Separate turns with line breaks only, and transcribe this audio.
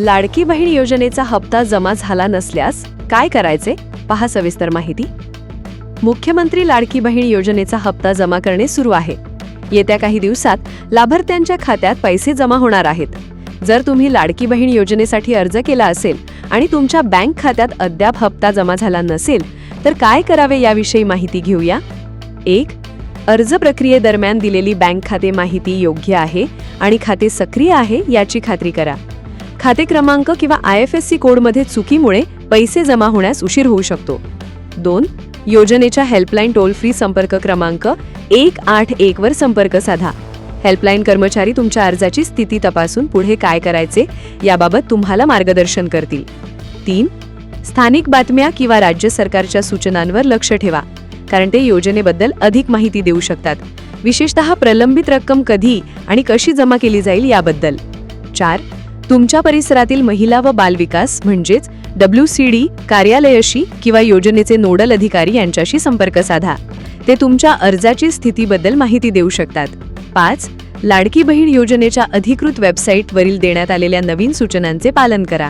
लाडकी बहीण योजनेचा हप्ता जमा झाला नसल्यास काय करायचे? पहा सविस्तर माहिती. मुख्यमंत्री लाडकी बहीण योजनेचा हप्ता जमा करणे सुरू आहे. येत्या काही दिवसात लाभार्थ्यांच्या खात्यात पैसे जमा होणार आहेत. जर तुम्ही लाडकी बहीण योजनेसाठी अर्ज केला असेल आणि तुमच्या बँक खात्यात अद्याप हप्ता जमा झाला नसेल तर काय करावे याविषयी माहिती घेऊया? एक अर्ज प्रक्रियेदरम्यान दिलेली बँक खाते माहिती योग्य आहे आणि खाते सक्रिय आहे याची खात्री करा. खाते क्रमांक किंवा आय एफ एस सी कोडमध्ये चुकीमुळे पैसे जमा होण्यास उशीर होऊ शकतो. दोन योजनेच्या हेल्पलाईन टोल फ्री संपर्क क्रमांक एक आठ एक वर संपर्क साधा. हेल्पलाईन कर्मचारी तुमच्या अर्जाची स्थिती तपासून पुढे काय करायचे याबाबत तुम्हाला मार्गदर्शन करतील. तीन स्थानिक बातम्या किंवा राज्य सरकारच्या सूचनांवर लक्ष ठेवा कारण ते योजनेबद्दल अधिक माहिती देऊ शकतात. विशेषतः प्रलंबित रक्कम कधी आणि कशी जमा केली जाईल याबद्दल. चार तुमच्या परिसरातील महिला व बालविकास म्हणजेच डब्ल्यू सी डी कार्यालयाशी किंवा योजनेचे नोडल अधिकारी यांच्याशी संपर्क साधा. ते तुमच्या अर्जाची स्थितीबद्दल माहिती देऊ शकतात. पाच लाडकी बहीण योजनेच्या अधिकृत वेबसाईटवरील देण्यात आलेल्या नवीन सूचनांचे पालन करा.